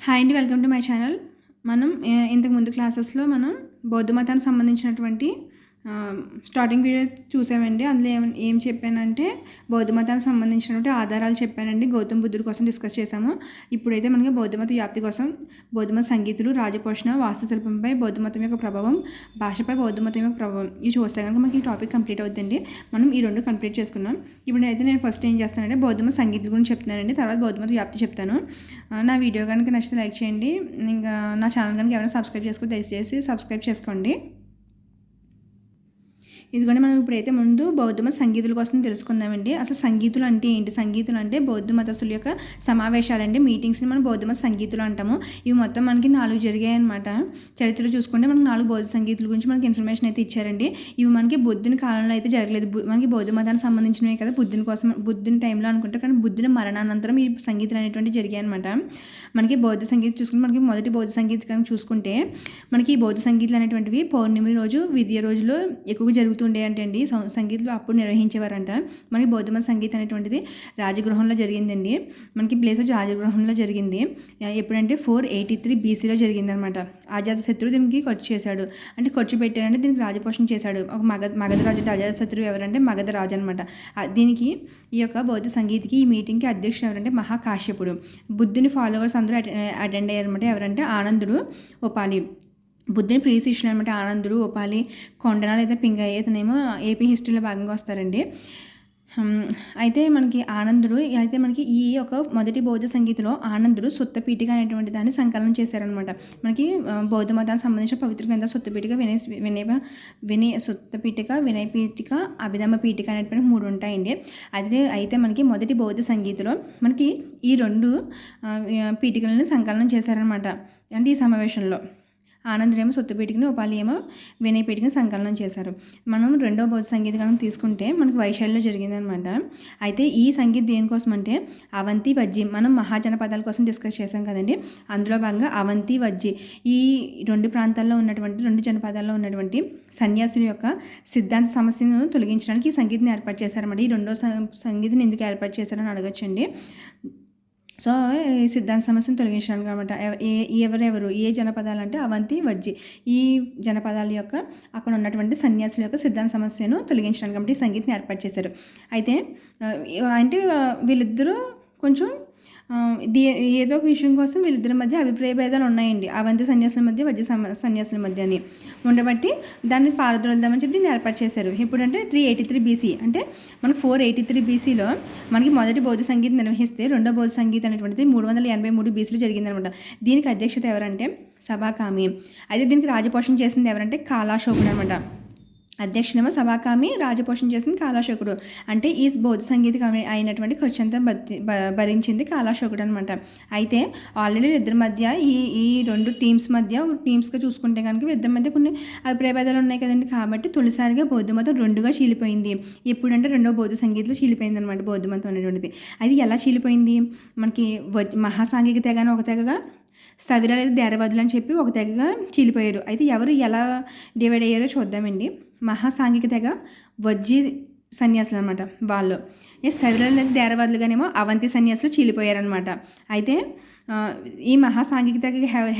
Hi అండి welcome to my channel మనం ఇంతకు ముందు క్లాసెస్లో మనం బౌద్ధ మతానికి సంబంధించినటువంటి స్టార్టింగ్ వీడియో చూసామండి. అందులో ఏం ఏం చెప్పానంటే బౌద్ధ మతానికి సంబంధించినటువంటి ఆధారాలు చెప్పానండి. గౌతమ బుద్ధుడి కోసం డిస్కస్ చేశాము. ఇప్పుడైతే మనకి బౌద్ధ మత వ్యాప్తి కోసం బౌద్ధ మత సంగీతులు రాజపోషణ వాస్తుశిల్పంపై బౌద్ధ మతం యొక్క ప్రభావం భాషపై బౌద్ధ మతం యొక్క ప్రభావం ఇవి చూస్తే కనుక మనకి ఈ టాపిక్ కంప్లీట్ అవుతుందండి మనం ఈ రెండు కంప్లీట్ చేసుకున్నాం ఇప్పుడు అయితే నేను ఫస్ట్ ఏం చేస్తానంటే బౌద్ధ మత సంగీతం గురించి చెప్తున్నానండి. తర్వాత బౌద్ధ మత వ్యాప్తి చెప్తాను. నా వీడియో కనుక నచ్చితే లైక్ చేయండి. ఇంకా నా ఛానల్ కనుక ఎవరైనా సబ్స్క్రైబ్ చేసుకో దయచేసి సబ్స్క్రైబ్ చేసుకోండి. ఇదిగోండి మనం ఇప్పుడైతే ముందు బౌద్ధ మత సంగీతుల కోసం తెలుసుకుందామండి. అసలు సంగీతులు అంటే ఏంటి? సంగీతులు అంటే బౌద్ధ మతస్థుల యొక్క సమావేశాలండి. మీటింగ్స్ని మనం బౌద్ధ మత సంగీతులు అంటాము. ఇవి మొత్తం మనకి నాలుగు జరిగాయి అనమాట చూసుకుంటే మనకి నాలుగు బౌద్ధ సంగీతుల గురించి మనకి ఇన్ఫర్మేషన్ అయితే ఇచ్చారండి. ఇవి మనకి బుద్ధుని కాలంలో అయితే జరగలేదు. మనకి బౌద్ధ మతానికి సంబంధించినవి కదా బుద్ధుని కోసం బుద్ధుని టైంలో అనుకుంటే కానీ బుద్ధుని మరణానంతరం ఈ సంగీతాలు అనేటువంటి జరిగాయి అనమాట మనకి బౌద్ధ సంగీతం చూసుకుంటే మనకి మొదటి బౌద్ధ సంగీతం చూసుకుంటే మనకి ఈ బౌద్ధ సంగీతాలు అనేటువంటివి పౌర్ణమి రోజు విద్య రోజులో ఎక్కువగా జరుగుతుంది జరుగుతుండే అంటే అండి సం- అప్పుడు నిర్వహించేవారంట. మనకి బౌద్ధమ సంగీతం అనేటువంటిది రాజగృహంలో జరిగిందండి. మనకి ప్లేస్ వచ్చి రాజగృహంలో జరిగింది. ఎప్పుడంటే ఫోర్ ఎయిటీ త్రీ బీసీలో జరిగింది అనమాట శత్రువు దీనికి ఖర్చు చేశాడు. అంటే ఖర్చు పెట్టాడంటే దీనికి రాజపోషణ చేశాడు. ఒక మగధ మగధ రాజు అంటే అజాతశత్రువు ఎవరంటే మగధ రాజు అనమాట. దీనికి ఈ యొక్క బౌద్ధ సంగీత్కి ఈ మీటింగ్కి అధ్యక్షుడు ఎవరంటే మహాకాశ్యపుడు. బుద్ధుని ఫాలోవర్స్ అందరూ అటెండ్ అయ్యారనమాట. ఎవరంటే ఆనందుడు ఉపాలి బుద్ధుని ప్రియ శిష్యులు అనమాట ఆనందుడు ఉపాలి కొండన లేదా పింగయ్య. ఇతనేమో ఏపీ హిస్టరీలో భాగంగా వస్తారండి. అయితే మనకి ఆనందుడు అయితే మనకి ఈ యొక్క మొదటి బౌద్ధ సంగీతంలో ఆనందుడు సుత్తపీఠిక అనేటువంటి దాన్ని సంకలనం చేశారనమాట మనకి బౌద్ధ మతానికి సంబంధించిన పవిత్ర గ్రంథ సుత్తపీఠిక వినయ వినయ వినయ సొత్తపీఠిక వినయ పీఠిక అభిధమ పీఠిక అనేటువంటి మూడు ఉంటాయండి. అయితే అయితే మనకి మొదటి బౌద్ధ సంగీతంలో మనకి ఈ రెండు పీఠికలను సంకలనం చేశారనమాట అంటే ఈ సమావేశంలో. ఆనందుడేమో సొత్తుపీటికని ఉపాలి ఏమో వినయపీటికని సంకలనం చేశారు. మనం రెండో బౌద్ధ సంగీత గణం తీసుకుంటే మనకు వైశాల్యంలో జరిగిందనమాట. అయితే ఈ సంగీత్ దేనికోసం అంటే అవంతి వజ్జి. మనం మహాజనపదాల కోసం డిస్కస్ చేశాం కదండి. అందులో భాగంగా అవంతి వజ్జి. ఈ రెండు ప్రాంతాల్లో ఉన్నటువంటి రెండు జనపదాల్లో ఉన్నటువంటి సన్యాసుల యొక్క సిద్ధాంత సమస్యను తొలగించడానికి ఈ సంగీతం ఏర్పాటు చేశారన్నమాట. ఈ రెండో సం- ఎందుకు ఏర్పాటు చేశారని అడగచ్చండి. సో ఈ సిద్ధాంత సమస్యను తొలగించడానికి అనమాట. ఎవరెవరు ఏ జనపదాలు అంటే అవంతి వజ్జి. ఈ జనపదాల యొక్క అక్కడ ఉన్నటువంటి సన్యాసుల యొక్క సిద్ధాంత సమస్యను తొలగించడానికి కాబట్టి ఈ ఏర్పాటు చేశారు. అయితే అంటే వీళ్ళిద్దరూ కొంచెం ఏదో ఒక విషయం కోసం వీళ్ళిద్దరి మధ్య అభిప్రాయ భేదాలు ఉన్నాయండి. అవంతి సన్యాసుల మధ్య వజ్ర సన్యాసుల మధ్య అని. ఉండబట్టి దాన్ని పారద్రోలుదామని చెప్పి దీన్ని ఏర్పాటు చేశారు. ఇప్పుడంటే త్రీ ఎయిటీ త్రీ బీసీ. అంటే మనకు ఫోర్ ఎయిటీ త్రీ బీసీలో మనకి మొదటి బౌద్ధ సంగీతం నిర్వహిస్తే రెండో బౌద్ధ సంగీతం అనేటువంటిది మూడు వందల ఎనభై మూడు బీసీలో జరిగిందనమాట. దీనికి అధ్యక్షత ఎవరంటే సభాకామి. అయితే దీనికి రాజపోషణ చేసింది ఎవరంటే కాళాశోకుడు అనమాట. అధ్యక్షుడేమో సభాకామి రాజపోషణ చేసింది కాలాశోకుడు అంటే ఈ బౌద్ధ సంగీత అయినటువంటి ఖర్చు అంతా భరించింది కాలాశోకుడు అనమాట అయితే ఆల్రెడీ ఇద్దరి మధ్య ఈ ఈ రెండు టీమ్స్ మధ్య టీమ్స్గా చూసుకుంటే కనుక ఇద్దరి మధ్య కొన్ని అభిప్రాయభేదాలు ఉన్నాయి కదండి. కాబట్టి తొలిసారిగా బౌద్ధ మతం రెండుగా చీలిపోయింది. ఎప్పుడంటే రెండో బౌద్ధ సంగీతంలో చీలిపోయింది అనమాట బౌద్ధ మతం అనేటువంటిది. అది ఎలా చీలిపోయింది? మనకి వ- మహాసాంఘిక తెగ ఒక తెగగా స్థవిర లేదా దేరవదులు అని చెప్పి ఒక తెగగా చీలిపోయారు. అయితే ఎవరు ఎలా డివైడ్ అయ్యారో చూద్దామండి. మహాసాంఘిక తెగ వజ్జీ సన్యాసులు అనమాట వాళ్ళు. ఈ శరీరంలో లేదా దేరవాదులుగానేమో అవంతి సన్యాసులు చీలిపోయారనమాట. అయితే ఈ మహాసాంఘిక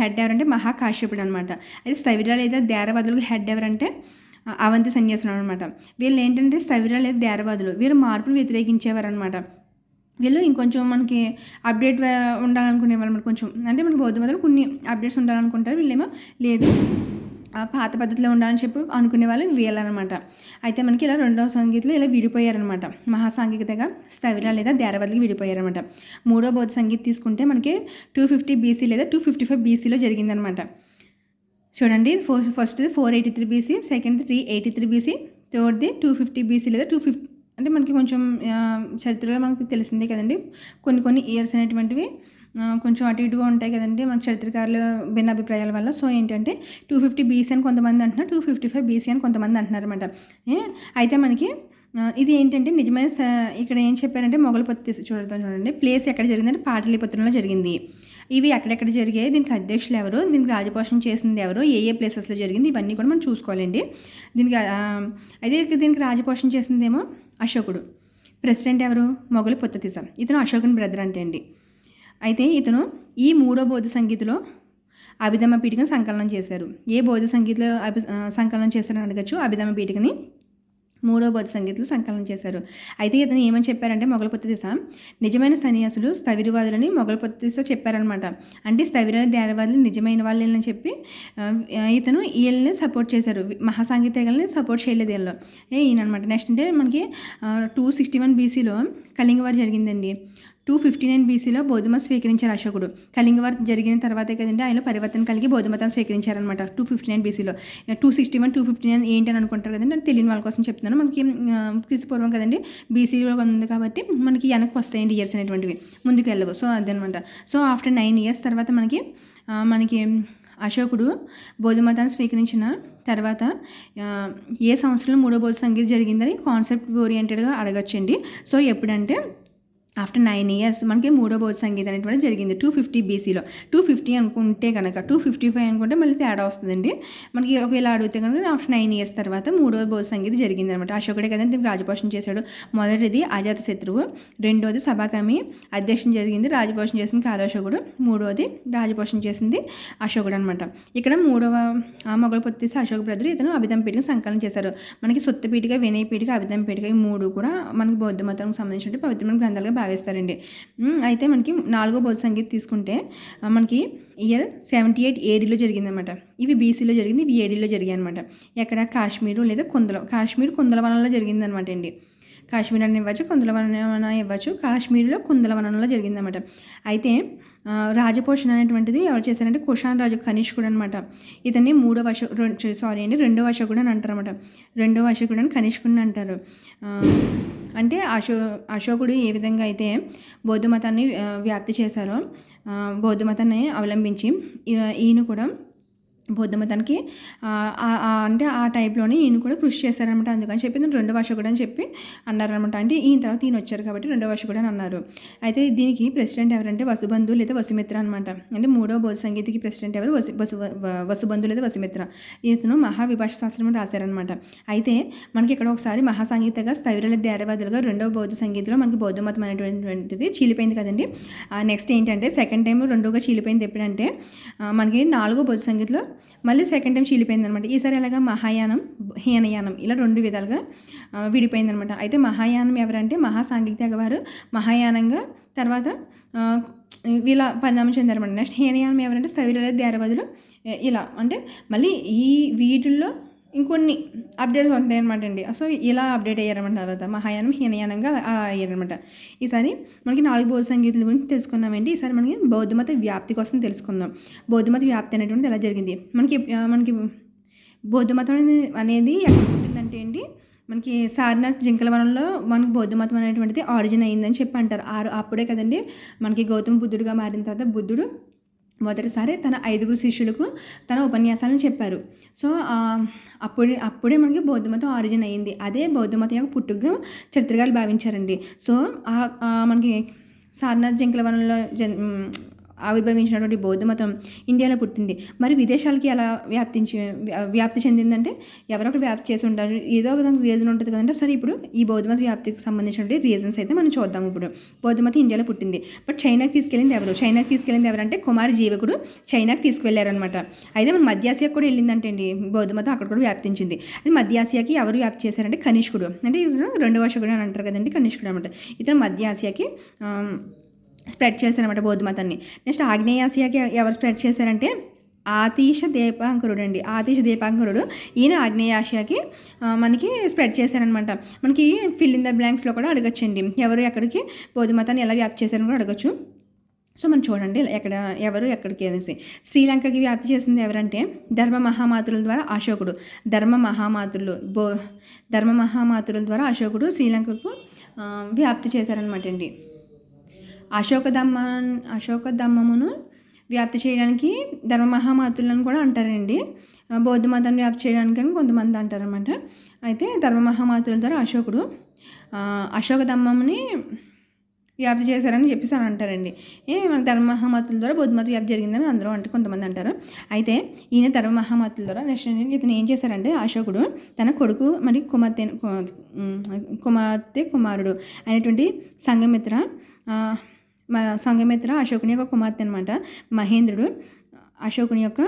హెడ్ ఎవరంటే మహాకాశ్యపుడు అనమాట అయితే స్థవిర లేదా దేరవాదులకు హెడ్ ఎవరంటే అవంతి సన్యాసులు అనమాట వీళ్ళు ఏంటంటే స్థవిర లేదా దేరవాదులు వీరు మార్పును వ్యతిరేకించేవారు అనమాట వీళ్ళు ఇంకొంచెం మనకి అప్డేట్ ఉండాలనుకునే వాళ్ళు కొంచెం అంటే మనకి బౌద్ధ మతంలో కొన్ని అప్డేట్స్ ఉండాలనుకుంటారు. వీళ్ళేమో లేదు. పాత పద్ధతిలో ఉండాలని చెప్పి అనుకునే వాళ్ళు వీళ్ళనమాట. అయితే మనకి ఇలా రెండవ సంగీతంలో ఇలా విడిపోయారనమాట. మహాసాంఘికతగా స్థవిర లేదా దేరవదికి విడిపోయారనమాట. మూడో బౌద్ధ సంగీత తీసుకుంటే మనకి టూ ఫిఫ్టీ బీసీ లేదా టూ ఫిఫ్టీ ఫైవ్ బీసీలో జరిగిందనమాట. చూడండి four first four eighty three BC second three eighty three BC థర్డ్ది two fifty BC లేదా టూ ఫిఫ్టీ అంటే మనకి కొంచెం చరిత్రలో మనకి తెలిసిందే కదండి. కొన్ని కొన్ని ఇయర్స్ అనేటువంటివి కొంచెం అటు ఇటుగా ఉంటాయి కదండి మన చరిత్రకారుల భిన్న అభిప్రాయాల వల్ల. సో ఏంటంటే టూ ఫిఫ్టీ బీసీ అని కొంతమంది అంటున్నారు టూ ఫిఫ్టీ ఫైవ్ బీసీ అని కొంతమంది అంటున్నారు అనమాట అయితే మనకి ఇది ఏంటంటే నిజమైన ఇక్కడ ఏం చెప్పారంటే మొగలపత్తి చూడటం చూడండి ప్లేస్ ఎక్కడ జరిగిందంటే పాటలీపుత్రంలో జరిగింది. ఇవి ఎక్కడెక్కడ జరిగాయి దీనికి అధ్యక్షులు ఎవరు దీనికి రాజపోషణ చేసింది ఎవరు ఏ ఏ ప్లేసెస్లో జరిగింది ఇవన్నీ కూడా మనం చూసుకోవాలండి. దీనికి అయితే దీనికి రాజపోషణ చేసిందేమో అశోకుడు. ప్రెసిడెంట్ ఎవరు? మొగలు పొత్తతిస ఇతను అశోకుని బ్రదర్ అంటే అండి. అయితే ఇతను ఈ మూడో బోధ సంగీతలో అభిధమ పీఠికను సంకలనం చేశారు. ఏ బోధ సంగీతంలో అభి సంకలనం చేశారని అడగచ్చు. అభిధమ పీఠికని మూడో బోధ సంగీతులు సంకలనం చేశారు. అయితే ఇతను ఏమని చెప్పారంటే మొగలపొత్తి దిశ. నిజమైన సన్యాసులు స్థవిరవాదులని మొగలపొత్తి దిశ చెప్పారనమాట అంటే స్థవిర ధ్యానవాదులు నిజమైన వాళ్ళని చెప్పి ఇతను వీళ్ళని సపోర్ట్ చేశారు. మహా మహాసాంగీతికల్ని సపోర్ట్ చేయలేదు వీళ్ళు. ఏ ఈయన అనమాట నెక్స్ట్ అంటే మనకి టూ సిక్స్టీ వన్ బీసీలో కళింగవారు జరిగిందండి. టూ ఫిఫ్టీ నైన్ బీసీలో బౌద్ధమత స్వీకరించారు అశోకుడు. కళింగవార్ జరిగిన తర్వాతే కదండి ఆయన పరివర్తన కలిగి బౌద్ధమతాన్ని స్వీకరించారనమాట టూ ఫిఫ్టీ నైన్ బీసీలో two sixty one two fifty nine ఏంటి అని అనుకుంటారు కదండి అది తెలియని వాళ్ళ కోసం చెప్తున్నాను. మనకి ఆ, క్రీస్తు పూర్వం కదండి బీసీలో ఉంది కాబట్టి మనకి వెనక్కి వస్తాయండి ఇయర్స్ అనేటువంటివి. ముందుకు వెళ్ళవు. సో అదనమాట. సో ఆఫ్టర్ నైన్ ఇయర్స్ తర్వాత మనకి మనకి అశోకుడు బౌద్ధమతాన్ని స్వీకరించిన తర్వాత ఏ సంవత్సరంలో మూడో బౌద్ధ సంగీత జరిగిందని కాన్సెప్ట్ ఓరియంటెడ్గా అడగచ్చండి. సో ఎప్పుడంటే ఆఫ్టర్ నైన్ ఇయర్స్ మనకి మూడో బోధ సంగీతం అనేటువంటి జరిగింది. టూ ఫిఫ్టీ బీసీలో టూ ఫిఫ్టీ అనుకుంటే కనుక టూ ఫిఫ్టీ ఫైవ్ అనుకుంటే మళ్ళీ తేడా వస్తుందండి. మనకి ఒకవేళ అడిగితే కనుక ఆఫ్టర్ నైన్ ఇయర్స్ తర్వాత మూడో బోధ సంగీతం జరిగింది అనమాట అశోకుడే కదండి దీనికి చేశాడు. మొదటిది అజాత శత్రువు రెండోది సభాకమి అధ్యక్షం జరిగింది రాజపోషణ చేసింది కాలాశోకుడు మూడోది రాజపోషణ చేసింది అశోకుడు అనమాట ఇక్కడ మూడవ ఆ మొగలు పొత్తిసి అశోక బ్రదరు ఇతను అభిధం పీఠిక సంకలనం చేశారు. మనకి సొత్త పీఠిక వినయ పీఠిక అభిధం పీఠిక ఈ మూడు కూడా మనకి బౌద్ధ మతానికి సంబంధించిన పవిత్రమైన గ్రంథాలుగా భావిస్తారండి ఉమ్, అయితే మనకి నాలుగో బౌద్ధ సంగీత తీసుకుంటే మనకి ఇయర్ సెవెంటీ ఎయిట్ ఏడీలో జరిగిందనమాట ఇవి బీసీలో జరిగింది ఇవి ఏడీలో జరిగాయి అనమాట ఎక్కడ కాశ్మీరు లేదా కుందల కాశ్మీర్ కుందలవనంలో జరిగిందనమాట అండి. కాశ్మీర్ అని ఇవ్వచ్చు కుందలవనం ఇవ్వచ్చు కాశ్మీర్లో కుందలవనంలో జరిగిందనమాట అయితే రాజపోషణ అనేటువంటిది ఎవరు చేశారంటే కుషాన్ రాజు కనిష్కుడు అనమాట ఇతన్ని మూడో అశో సారీ అండి రెండో అశోకుడు అని అంటారు అనమాట రెండో అశోకుడు అని కనిష్కుడిని అంటారు. అంటే అశో అశోకుడు ఏ విధంగా అయితే బౌద్ధ మతాన్ని వ్యాప్తి చేశారో బౌద్ధ మతాన్ని అవలంబించి ఈయన కూడా బౌద్ధ మతానికి అంటే ఆ టైప్లోనే ఈయన కూడా కృషి చేశారనమాట అందుకని చెప్పి నేను భాష కూడా అని చెప్పి అన్నారనమాట అంటే ఈయన తర్వాత ఈయన వచ్చారు కాబట్టి రెండో కూడా అని అన్నారు. అయితే దీనికి ప్రెసిడెంట్ ఎవరంటే వసుబంధు లేదా వసుమిత్ర అనమాట అంటే మూడో బౌద్ధ సంగీతకి ప్రెసిడెంట్ ఎవరు? వసు వసు వసుబంధు లేదా వసుమిత్ర. ఇతను మహావిభాష శాస్త్రం రాశారనమాట అయితే మనకి ఇక్కడ ఒకసారి మహాసంగీతగా స్థవిరల ధ్యారవాదులుగా రెండవ బౌద్ధ సంగీతంలో మనకి బౌద్ధ మతం అనేటువంటిది చీలిపోయింది కదండి. నెక్స్ట్ ఏంటంటే సెకండ్ టైం రెండోగా చీలిపోయింది ఎప్పుడంటే మనకి నాలుగో బౌద్ధ సంగీతంలో మళ్ళీ సెకండ్ టైం చీలిపోయింది అనమాట ఈసారి ఎలాగా మహాయానం హీనయానం ఇలా రెండు విధాలుగా విడిపోయింది అనమాట అయితే మహాయానం ఎవరంటే మహాసాంఘిక వారు మహాయానంగా తర్వాత ఇలా పరిణామం చెందారనమాట. నెక్స్ట్ హీనయానం ఎవరంటే సవిరల దేరవదులు ఇలా. అంటే మళ్ళీ ఈ వీటిల్లో ఇంకొన్ని అప్డేట్స్ ఉంటాయి అనమాట అండి. సో ఇలా అప్డేట్ అయ్యారనమాట తర్వాత. మహాయానం హీనయానంగా అయ్యారనమాట ఈసారి మనకి నాలుగు బౌద్ధ సంగీతుల గురించి తెలుసుకున్నామండి ఈసారి మనకి బౌద్ధమత వ్యాప్తి కోసం తెలుసుకుందాం. బౌద్ధమత వ్యాప్తి అనేటువంటిది ఎలా జరిగింది? మనకి మనకి బౌద్ధమతం అనేది- అనేది ఎక్కడ పుట్టిందంటే అండి మనకి సారనాథ్ జింకలవనంలో మనకి బౌద్ధ మతం అనేటువంటిది ఆరిజిన్ అయిందని చెప్పి అంటారు. ఆరు అప్పుడే కదండి మనకి గౌతమ బుద్ధుడిగా మారిన తర్వాత బుద్ధుడు మొదటిసారి తన ఐదుగురు శిష్యులకు తన ఉపన్యాసాలను చెప్పారు. సో అప్పుడే అప్పుడే మనకి బౌద్ధమతం ఆరిజిన్ అయ్యింది. అదే బౌద్ధమతం యొక్క పుట్టుగా చరిత్రగాలు భావించారండి. సో మనకి సారనాథ్ జింకలవనంలో జన్ ఆవిర్భవించినటువంటి బౌద్ధ మతం ఇండియాలో పుట్టింది. మరి విదేశాలకి ఎలా వ్యాప్తించి వ్యాప్తి చెందిందంటే ఎవరొకరు వ్యాప్తి చేసి ఉంటారు. ఏదో ఒక దానికి రీజన్ ఉంటుంది కదంటే సరే ఇప్పుడు ఈ బౌద్ధ మత వ్యాప్తికి సంబంధించినటువంటి రీజన్స్ అయితే మనం చూద్దాం ఇప్పుడు. బౌద్ధ మతం ఇండియాలో పుట్టింది. బట్ చైనాకి తీసుకెళ్ళింది ఎవరు? చైనాకి తీసుకెళ్ళింది ఎవరంటే కుమార్ జీవకుడు చైనాకి తీసుకువెళ్ళారనమాట అయితే మన మధ్యాసియాకి కూడా వెళ్ళిందంటే అండి బౌద్ధ మతం అక్కడ కూడా వ్యాప్తించింది. అది మధ్య ఆసియాకి ఎవరు వ్యాప్తి చేశారంటే కనిష్కుడు. అంటే ఇతను రెండవ వర్షకుడు అని అంటారు కదండి కనిష్కుడు అనమాట ఇతను మధ్య ఆసియాకి స్ప్రెడ్ చేశారనమాట బౌద్ధ మతాన్ని. నెక్స్ట్ ఆగ్నేయాసియాకి ఎవరు స్ప్రెడ్ చేశారంటే ఆతీష దీపాంకురుడు అండి ఆతీష దీపాంకరుడు ఈయన ఆగ్నేయాసియాకి మనకి స్ప్రెడ్ చేశారనమాట మనకి ఫిల్ ఇన్ ద బ్లాంక్స్లో కూడా అడగచ్చండి. ఎవరు ఎక్కడికి బౌద్ధ మతాన్ని ఎలా వ్యాప్తి చేశారని కూడా అడగచ్చు. సో మనం చూడండి ఎక్కడ ఎవరు ఎక్కడికి అనేసి. శ్రీలంకకి వ్యాప్తి చేసింది ఎవరంటే ధర్మ మహామాతుల ద్వారా అశోకుడు. ధర్మ మహామాతులు బో ధర్మ మహామాతుల ద్వారా అశోకుడు శ్రీలంకకు వ్యాప్తి చేశారనమాట అండి. అశోకధమ్మ అశోకధమ్మమును వ్యాప్తి చేయడానికి ధర్మ మహామాతులను కూడా అంటారండి. బౌద్ధ మతాన్ని వ్యాప్తి చేయడానికి అని కొంతమంది అంటారనమాట అయితే ధర్మ మహామాతుల ద్వారా అశోకుడు ఆ, వ్యాప్తి చేశారని చెప్పేసి అని అంటారండి. ఏ మన ధర్మ మహామాతుల ద్వారా బౌద్ధ మత వ్యాప్తి జరిగిందని అందరూ అంటే కొంతమంది అంటారు. అయితే ఈయన ధర్మ మహామాతుల ద్వారా నెక్స్ట్ ఇతను ఏం చేశారంటే అశోకుడు తన కొడుకు మరి కుమార్తె కుమార్తె కుమారుడు అనేటువంటి సంఘమిత్ర సంఘమిత్ర అశోకుని యొక్క కుమార్తె అనమాట మహేంద్రుడు అశోకుని యొక్క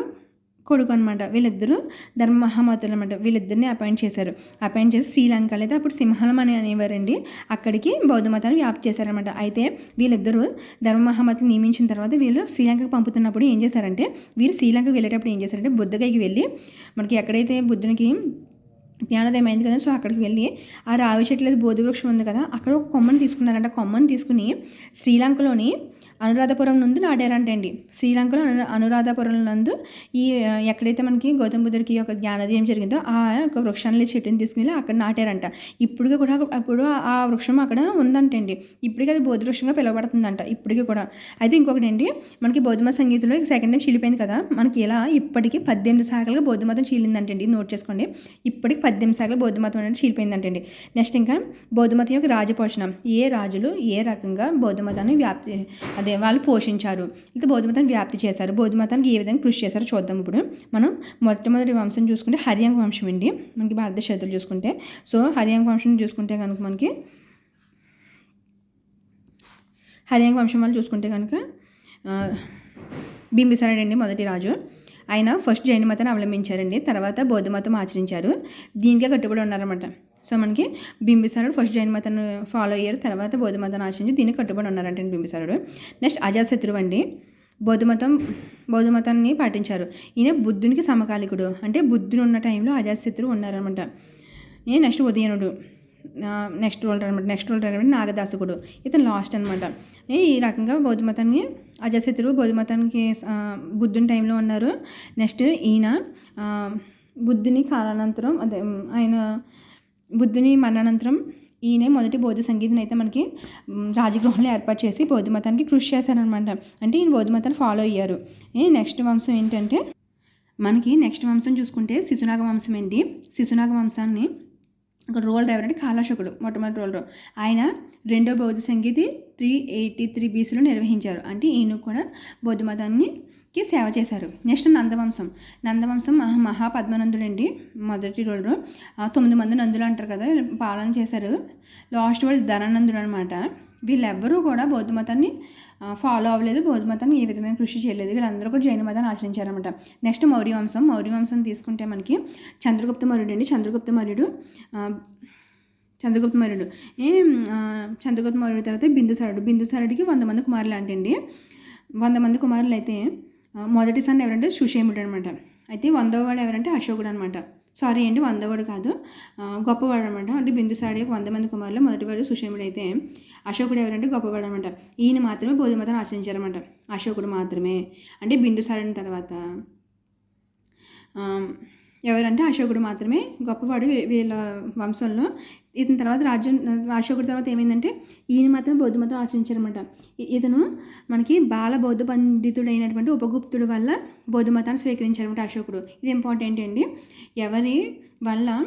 కొడుకు అనమాట వీళ్ళిద్దరూ ధర్మ మహామతులు అనమాట వీళ్ళిద్దరిని అపాయింట్ చేశారు. అపాయింట్ చేసి శ్రీలంక లేదా అప్పుడు సింహలం అని అనేవారండి. అక్కడికి బౌద్ధ మతాన్ని వ్యాప్తి చేశారనమాట అయితే వీళ్ళిద్దరూ ధర్మ మహామతులు నియమించిన తర్వాత వీళ్ళు శ్రీలంకకు పంపుతున్నప్పుడు ఏం చేశారంటే వీరు శ్రీలంకకు వెళ్ళేటప్పుడు ఏం చేశారంటే బుద్ధగైకి వెళ్ళి మనకి ఎక్కడైతే బుద్ధునికి జ్ఞానోదయం అయింది కదా సో అక్కడికి వెళ్ళి ఆ రావి చెట్ల బోధి వృక్షం ఉంది కదా అక్కడ ఒక కొమ్మని తీసుకున్నారంట. కొమ్మని తీసుకుని శ్రీలంకలోని అనురాధపురం నందు నాటారంటండి శ్రీలంకలో అను అనురాధపురం నందు ఈ ఎక్కడైతే మనకి గౌతమ బుద్ధుడికి ఒక జ్ఞానోదయం జరిగిందో ఆ యొక్క వృక్షాన్ని చెట్టుని తీసుకుని అక్కడ నాటారంట. ఇప్పటికీ కూడా అప్పుడు ఆ వృక్షం అక్కడ ఉందంటండి. ఇప్పటికీ అది బోధి వృక్షంగా పిలువబడుతుందంట ఇప్పటికీ కూడా. అయితే ఇంకొకటి అండి మనకి బౌద్ధమ సంగీతంలో సెకండ్ టైం చీలిపోయింది కదా మనకి ఇలా ఇప్పటికీ పద్దెనిమిది శాఖలుగా బౌద్ధ మతం చీలిందంటండి. నోట్ చేసుకోండి. ఇప్పటికి పద్దెనిమిది శాఖలు బౌద్ధ మతం అనేది చీలిపోయిందంటండి. నెక్స్ట్ ఇంకా బౌద్ధ మతం యొక్క రాజపోషణం. ఏ రాజులు ఏ రకంగా బౌద్ధ మతాన్ని వ్యాప్తి అదే వాళ్ళు పోషించారు. అయితే బౌద్ధమతాన్ని వ్యాప్తి చేశారు. బౌద్ధమతానికి ఏ విధంగా కృషి చేశారో చూద్దాం ఇప్పుడు. మనం మొట్టమొదటి వంశం చూసుకుంటే హరియాంగ వంశం అండి. మనకి భారతదేశ చరిత్రలు చూసుకుంటే. సో హరియాంగ వంశం చూసుకుంటే కనుక మనకి హరియాంగ వంశం వాళ్ళు చూసుకుంటే కనుక ఆ, బింబిసారుడు అండి మొదటి రాజు. ఆయన ఫస్ట్ జైన మతాన్ని అవలంబించారండి. తర్వాత బౌద్ధ మతం ఆచరించారు. దీనికే కట్టుబడి ఉన్నారన్నమాట. సో మనకి బింబిసారుడు ఫస్ట్ జైన్ మతాన్ని ఫాలో అయ్యారు. తర్వాత బౌద్ధ మతాన్ని ఆశించి దీన్ని కట్టుబడి ఉన్నారంటే బింబిసారుడు. నెక్స్ట్ అజాశత్రువు అండి. బౌద్ధ మతం బౌద్ధ మతాన్ని పాటించారు. ఈయన బుద్ధునికి సమకాలికుడు. అంటే బుద్ధుడు ఉన్న టైంలో అజాశత్రువు ఉన్నారనమాట ఏ నెక్స్ట్ ఉదయనుడు. నెక్స్ట్ రోల్ అనమాట నెక్స్ట్ రోల్ అనమాట నాగదాసుకుడు. ఇతను లాస్ట్ అనమాట ఈ రకంగా బౌద్ధ మతాన్ని అజాశత్రువు బౌద్ధ మతానికి బుద్ధుని టైంలో ఉన్నారు. నెక్స్ట్ ఈయన బుద్ధుని కాలానంతరం అదే ఆయన బుద్ధుని మరణానంతరం ఈయనే మొదటి బౌద్ధ సంగీతం అయితే మనకి రాజగృహంలో ఏర్పాటు చేసి బౌద్ధ మతానికి కృషి చేశారనమాట అంటే ఈయన బౌద్ధ మతాన్ని ఫాలో అయ్యారు. నెక్స్ట్ వంశం ఏంటంటే మనకి నెక్స్ట్ వంశం చూసుకుంటే శిశునాగ వంశం అండి. శిశునాగ వంశాన్ని ఒక రోల్ డ్రైవర్ అంటే కాలాశకుడు మొట్టమొదటి రోల్ డ్రైవర్ ఆయన రెండో బౌద్ధ సంగీతి త్రీ ఎయిటీ త్రీ బీసీలో నిర్వహించారు. అంటే ఈయన కూడా బౌద్ధ మతాన్ని కి సేవ చేశారు. నెక్స్ట్ నందవంశం. నందవంశం మహా అండి మొదటి రోజు. తొమ్మిది మంది నందులు అంటారు కదా పాలన చేశారు. లాస్ట్ వాళ్ళు ధనానందుడు అనమాట వీళ్ళెవ్వరూ కూడా బౌద్ధ మతాన్ని ఫాలో అవ్వలేదు. బౌద్ధ మతాన్ని ఏ విధమైన కృషి చేయలేదు. వీళ్ళందరూ కూడా జైన మతాన్ని ఆచరించారనమాట నెక్స్ట్ మౌర్య వంశం. మౌర్య వంశం తీసుకుంటే మనకి చంద్రగుప్త మౌర్యుడు అండి. చంద్రగుప్త మౌర్యుడు చంద్రగుప్త మౌర్యుడు. ఏ చంద్రగుప్త మౌర్యుడు తర్వాత బిందుసారుడు. బిందుసారుడికి వంద మంది కుమారులు అంటండి. వంద మంది కుమారులు అయితే మొదటి సన్ ఎవరంటే సుషేముడు అనమాట అయితే వందోవాడు ఎవరంటే అశోకుడు అనమాట సారీ అండి వందవాడు కాదు. గొప్పవాడు అనమాట అంటే బిందుసారుడికి వంద మంది కుమారులు మొదటివాడు సుషేముడు అయితే అశోకుడు ఎవరంటే గొప్పవాడు అనమాట ఈయన మాత్రమే బోధి మతాన్ని ఆచరించారన్నమాట అశోకుడు మాత్రమే. అంటే బిందుసాడిన తర్వాత ఎవరంటే అశోకుడు మాత్రమే గొప్పవాడు వీళ్ళ వంశంలో. ఇతని తర్వాత రాజ్యం అశోకుడి తర్వాత ఏమైందంటే ఈయన మాత్రం బౌద్ధమతం ఆచరించారనమాట ఇతను మనకి బాల బౌద్ధ పండితుడైనటువంటి ఉపగుప్తుడు వల్ల బౌద్ధ మతాన్ని అశోకుడు. ఇది ఇంపార్టెంట్ అండి. ఎవరి వల్ల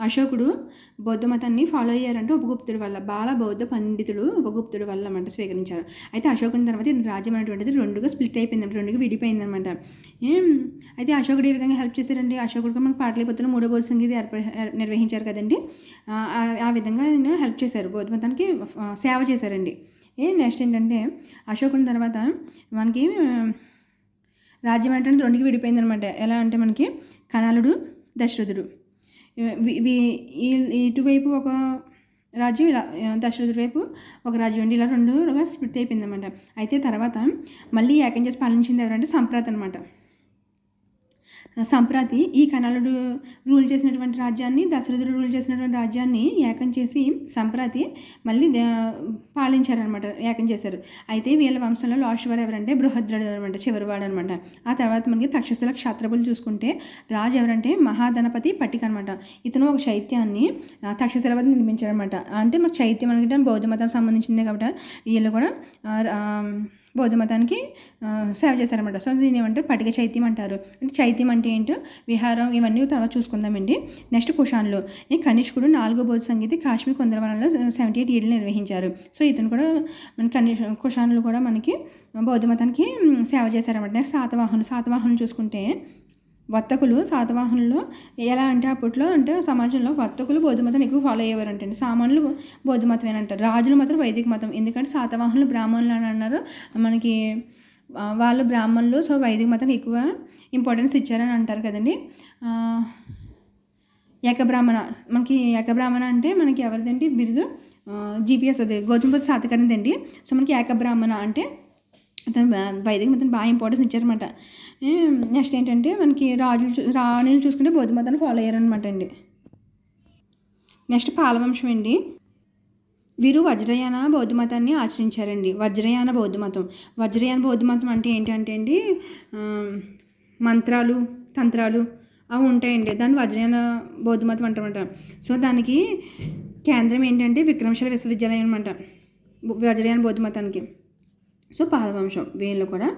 అశోకుడు బౌద్ధ మతాన్ని ఫాలో అయ్యారంటే ఉపగుప్తుడి వల్ల బాల బౌద్ధ పండితుడు ఉపగుప్తుడి వల్ల అనమాట స్వీకరించారు. అయితే అశోకుని తర్వాత రాజ్యం అనేటువంటిది రెండుగా స్ప్లిట్ అయిపోయింది రెండుగా విడిపోయింది అనమాట అయితే అశోకుడు ఏ విధంగా హెల్ప్ చేశారండి? అశోకుడు మనకు పాటలీపుత్రులు మూడో బౌద్ధ సంగీత ఏర్ప నిర్వహించారు కదండి. ఆ, విధంగా హెల్ప్ చేశారు. బౌద్ధ మతానికి సేవ చేశారండి. ఏ నెక్స్ట్ ఏంటంటే అశోకుని తర్వాత మనకి రాజ్యం అంటే రెండుకి విడిపోయింది అనమాట ఎలా అంటే మనకి కనాలుడు దశరథుడు. ఇటువైపు ఒక రాజ్యం ఇలా ఆ, దశరథుడి వైపు ఒక రాజ్యం అండి. ఇలా రెండుగా స్ప్లిట్ అయిపోయింది అనమాట అయితే తర్వాత మళ్ళీ ఏకం చేసి పాలించింది ఎవరంటే సంప్రాత్ అనమాట సంప్రాతి ఈ కనలుడు రూల్ చేసినటువంటి రాజ్యాన్ని దశరథుడు రూల్ చేసినటువంటి రాజ్యాన్ని ఏకం చేసి సంప్రాతి మళ్ళీ పాలించారనమాట ఏకం చేశారు. అయితే వీళ్ళ వంశంలో లాస్ట్ వారు ఎవరంటే బృహద్రుడు అనమాట చివరివాడు అనమాట ఆ తర్వాత మనకి తక్షశిల క్షాత్రపులు చూసుకుంటే రాజు ఎవరంటే మహాధనపతి పట్టిక అనమాట ఇతను ఒక చైత్యాన్ని తక్షశిల వద్ద నిర్మించారనమాట అంటే మన చైత్యం అనేది బౌద్ధ మతానికి సంబంధించిందే కాబట్టి వీళ్ళు కూడా బౌద్ధ మతానికి సేవ చేశారనమాట సో దీని ఏమంటారు? పటిక చైత్యం అంటారు. అంటే చైత్యం అంటే ఏంటో విహారం ఇవన్నీ తర్వాత చూసుకుందామండి. నెక్స్ట్ కుషాన్లు. ఈ కనిష్కుడు నాలుగో బౌద్ధ సంగీతి కాశ్మీర్ కొందరవనంలో సెవెంటీ ఎయిట్ ఏళ్ళు నిర్వహించారు. సో ఇతను కూడా మన కనిష్ కుషాన్లు కూడా మనకి బౌద్ధ మతానికి సేవ చేశారన్నమాట. నెక్స్ట్ శాతవాహను శాతవాహనం చూసుకుంటే వర్తకులు శాతవాహనులు ఎలా అంటే అప్పట్లో అంటే సమాజంలో వర్తకులు బౌద్ధ మతం ఎక్కువ ఫాలో అయ్యేవారు అంటే సామాన్యులు బౌద్ధ అని అంటారు రాజులు మాత్రం వైదిక మతం. ఎందుకంటే శాతవాహనులు బ్రాహ్మణులు అని అన్నారు. మనకి వాళ్ళు బ్రాహ్మణులు సో వైదిక మతం ఎక్కువ ఇంపార్టెన్స్ ఇచ్చారని అంటారు కదండి. ఏకబ్రాహ్మణ. మనకి ఏకబ్రాహ్మణ అంటే మనకి ఎవరిదండి? బిరుదు జీపీఎస్ అది గౌతమ సాతకరిందండి సో మనకి ఏకబ్రాహ్మణ అంటే అతను వైదిక మతం బాగా ఇంపార్టెన్స్ ఇచ్చారనమాట నెక్స్ట్ ఏంటంటే మనకి రాజులు రాణులు చూసుకుంటే బౌద్ధ మతాన్ని ఫాలో అయ్యారనమాట అండి. నెక్స్ట్ పాలవంశం అండి. వీరు వజ్రయాన బౌద్ధ మతాన్ని ఆచరించారండి. వజ్రయాన బౌద్ధ మతం. వజ్రయాన బౌద్ధ మతం అంటే ఏంటంటే అండి మంత్రాలు తంత్రాలు అవి ఉంటాయండి. దాన్ని వజ్రయాన బౌద్ధ మతం అంటారన్నమాట. సో దానికి కేంద్రం ఏంటంటే విక్రమశిల విశ్వవిద్యాలయం అనమాట వజ్రయాన బౌద్ధ మతానికి. సో పాదవంశం వీళ్ళు కూడా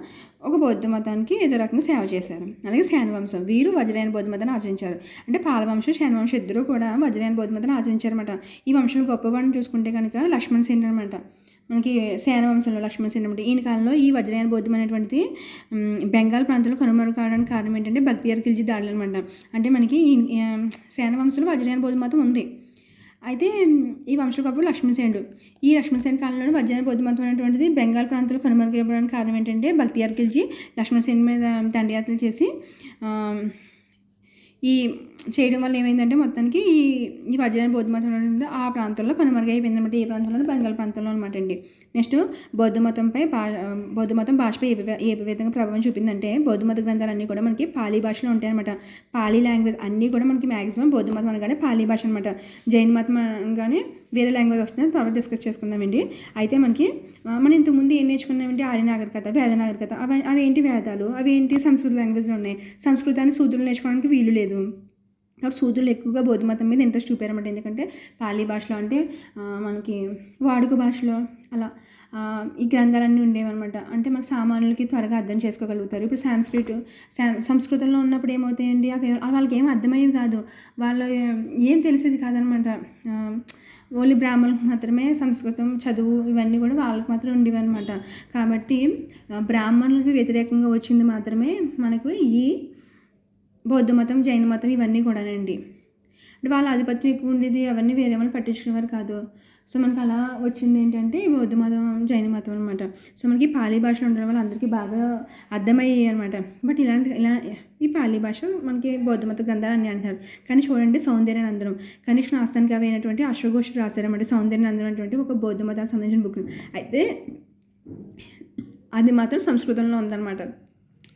ఒక బౌద్ధ మతానికి ఏదో రకంగా సేవ చేశారు. అలాగే శానవంశం వీరు వజ్రయాన బౌద్ధ మతాన్ని ఆచరించారు. అంటే పాలవంశం శానవంశం ఇద్దరు కూడా వజ్రయాన బౌద్ధ మతాన్ని ఆచరించారన్నమాట. ఈ వంశం గొప్పవాడిని చూసుకుంటే కనుక లక్ష్మణ్ సేన్ అనమాట మనకి శానవంశంలో లక్ష్మణ లక్ష్మణ్ సేన్ అనమాట ఈయన కాలంలో ఈ వజ్రయాన బౌద్ధం అనేటువంటిది బెంగాల్ ప్రాంతంలో కనుమరు కావడానికి కారణం ఏంటంటే బక్తియార్ కిల్జీ దాడులు అనమాట అంటే మనకి ఈ ఆ, వజ్రయాన బౌద్ధ మతం ఉంది. అయితే ఈ వంశకప్పుడు లక్ష్మణసేనుడు ఈ లక్ష్మణసేన కాలంలో వజ్రాన్ని బౌద్ధ అనేటువంటిది బెంగాల్ ప్రాంతంలో కనుమరుగైపోవడానికి కారణం ఏంటంటే భక్తియార్ ఖిల్జీ లక్ష్మణసేన మీద దండయాత్రలు చేసి ఈ చేయడం వల్ల ఏమైందంటే మొత్తానికి ఈ ఈ వజ్రాన బౌద్ధ మతం ఆ ప్రాంతంలో కనుమరుగైపోయింది అనమాట ఏ ప్రాంతంలో బెంగాల్ ప్రాంతంలో అనమాట అండి. నెక్స్ట్ బౌద్ధ మతంపై భా బౌద్ధ మతం భాషపై ఏ ఏ విధంగా ప్రభావం చూపిందంటే బౌద్ధ మత గ్రంథాలన్నీ కూడా మనకి పాలీ భాషలో ఉంటాయి అనమాట పాలీ లాంగ్వేజ్ అన్నీ కూడా మనకి మ్యాక్సిమం బౌద్ధ మతం అనగానే పాలీ భాష అనమాట జైన్ మతం అనగానే వేరే లాంగ్వేజ్ వస్తుంది తర్వాత డిస్కస్ చేసుకుందామండి అయితే మనకి మనం ఇంతకుముందు ఏం నేర్చుకున్నామంటే ఆర్య నాగరికత వేద నాగరికత అవి అవి ఏంటి వేదాలు? అవి ఏంటి సంస్కృత లాంగ్వేజ్లో ఉన్నాయి? సంస్కృతాన్ని సూదులు నేర్చుకోవడానికి వీలు లేదు. కాబట్టి సూదులు ఎక్కువగా బౌద్ధ మతం మీద ఇంట్రెస్ట్ చూపారన్నమాట. ఎందుకంటే పాలీ భాషలో అంటే మనకి వాడుక భాషలో అలా ఈ గ్రంథాలన్నీ ఉండేవన్నమాట. అంటే మన సామాన్యులకి త్వరగా అర్థం చేసుకోగలుగుతారు. ఇప్పుడు సాంస్క్రిట్ సంస్కృతంలో ఉన్నప్పుడు ఏమవుతాయండి? అవి వాళ్ళకి ఏం అర్థమయ్యేవి కాదు. వాళ్ళు ఏం తెలిసేది కాదనమాట ఓన్లీ బ్రాహ్మణులకు మాత్రమే సంస్కృతం చదువు ఇవన్నీ కూడా వాళ్ళకి మాత్రం ఉండేవి అనమాట కాబట్టి బ్రాహ్మణులకి బ్రాహ్మణులకు వ్యతిరేకంగా వచ్చింది మాత్రమే మనకు ఈ బౌద్ధ మతం జైన మతం ఇవన్నీ కూడానండి. అంటే వాళ్ళ ఆధిపత్యం ఎక్కువ ఉండేది అవన్నీ వేరే వాళ్ళు పట్టించుకునేవారు కాదు. సో మనకి అలా వచ్చింది ఏంటంటే ఈ బౌద్ధ మతం జైన మతం అనమాట సో మనకి పాలీ భాష ఉండడం వల్ల అందరికీ బాగా అర్థమయ్యాయి అనమాట బట్ ఇలాంటి ఇలా ఈ పాలీ భాష మనకి బౌద్ధ మత గ్రంథాలు అని అంటారు కానీ చూడండి సౌందర్య నందనం కనిష్ట ఆస్థానికి అయినటువంటి అశ్వఘోష రాశారన్నమాట సౌందర్య అందరం అనేటువంటి ఒక బౌద్ధ మతానికి సంబంధించిన బుక్. అయితే అది మాత్రం సంస్కృతంలో ఉందన్నమాట.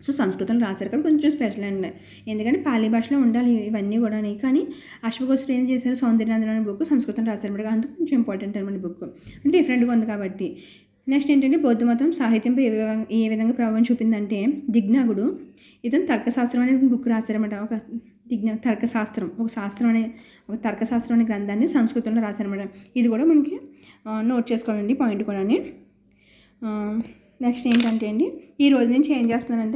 సో సంస్కృతం రాశారు కాబట్టి కొంచెం స్పెషల్ అండి. ఎందుకంటే పాలీ భాషలో ఉండాలి ఇవన్నీ కూడా కానీ అశ్వకోశ్వరు ఏం చేశారు? సౌందర్యానందనం అనే బుక్ సంస్కృతం రాశారు అనమాట అందుకు కొంచెం ఇంపార్టెంట్ అనమాట బుక్ అంటే డిఫరెంట్గా ఉంది కాబట్టి. నెక్స్ట్ ఏంటంటే బౌద్ధ మతం సాహిత్యంపై ఏ విధంగా ఏ విధంగా ప్రభావం చూపిందంటే దిగ్నాగుడు ఇతను తర్కశాస్త్రం అనే బుక్ రాశారన్నమాట. ఒక దిగ్న తర్కశాస్త్రం ఒక శాస్త్రం అనే ఒక తర్కశాస్త్రం అనే గ్రంథాన్ని సంస్కృతంలో రాశారన్నమాట. ఇది కూడా మనకి నోట్ చేసుకోవాలండి పాయింట్ కూడా నెక్స్ట్ ఏంటంటే అండి ఈ రోజు నుంచి ఏం చేస్తున్నానంటే